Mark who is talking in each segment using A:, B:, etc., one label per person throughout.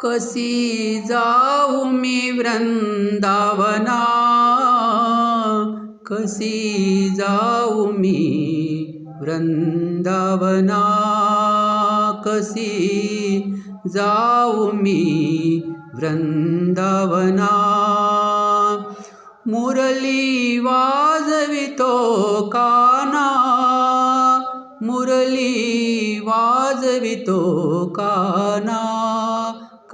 A: कशी जाऊ मी वृंदावना? कशी जाऊ मी वृंदावना? कशी जाऊ मी वृंदावना? मुरली वाजवितो काना? मुरली वाजवितो काना?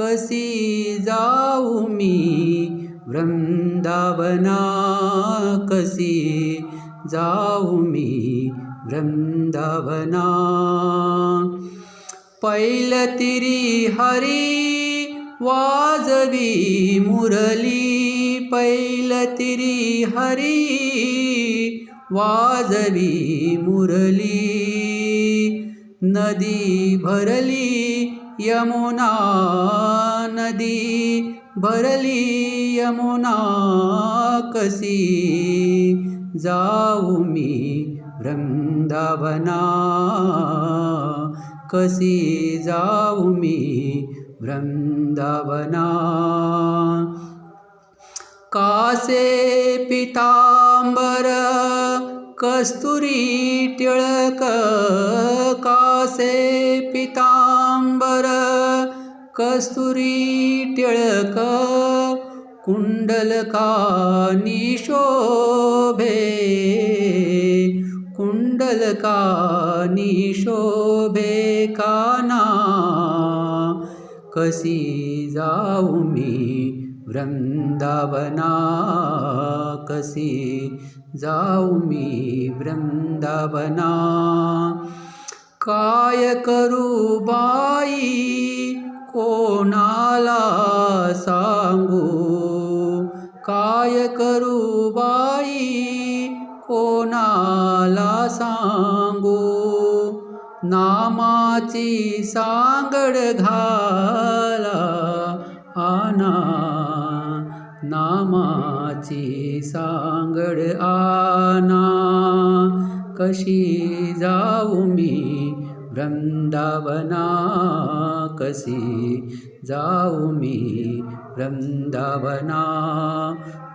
A: कशी जाऊ मी? वृंदावना कशी जाऊ मी? वृंदावना। पैलतिरी हरी वाजवी मुरली। पैलतिरी हरी वाजवी मुरली। नदी भरली। यमुना नदी भरली यमुना कशी जाऊ मी वृंदावना कशी जाऊ मी वृंदावना. कासे पितांबर कस्तुरी टिळक कासे पिता कस्तुरी टिळक कुंडलकानी शोभे. कुंडलकानी शोभे काना. कशी जाऊ मी वृंदावना. कशी जाऊ मी वृंदावना. काय करू बाई? कोणाला सांगू काय करू बाई? कोणाला सांगू? नामाची सांगड घाला आना नामाची सांगड आना कशी जाऊ मी वृंदावना कशी जाऊ मी वृंदावना.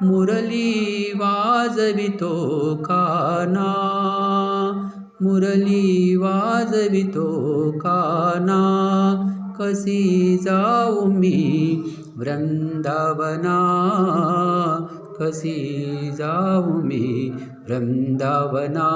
A: मुरली वाजवितो काना. मुरली वाजवितो काना. कशी जाऊ मी वृंदावना. कशी जाऊ मी वृंदावना.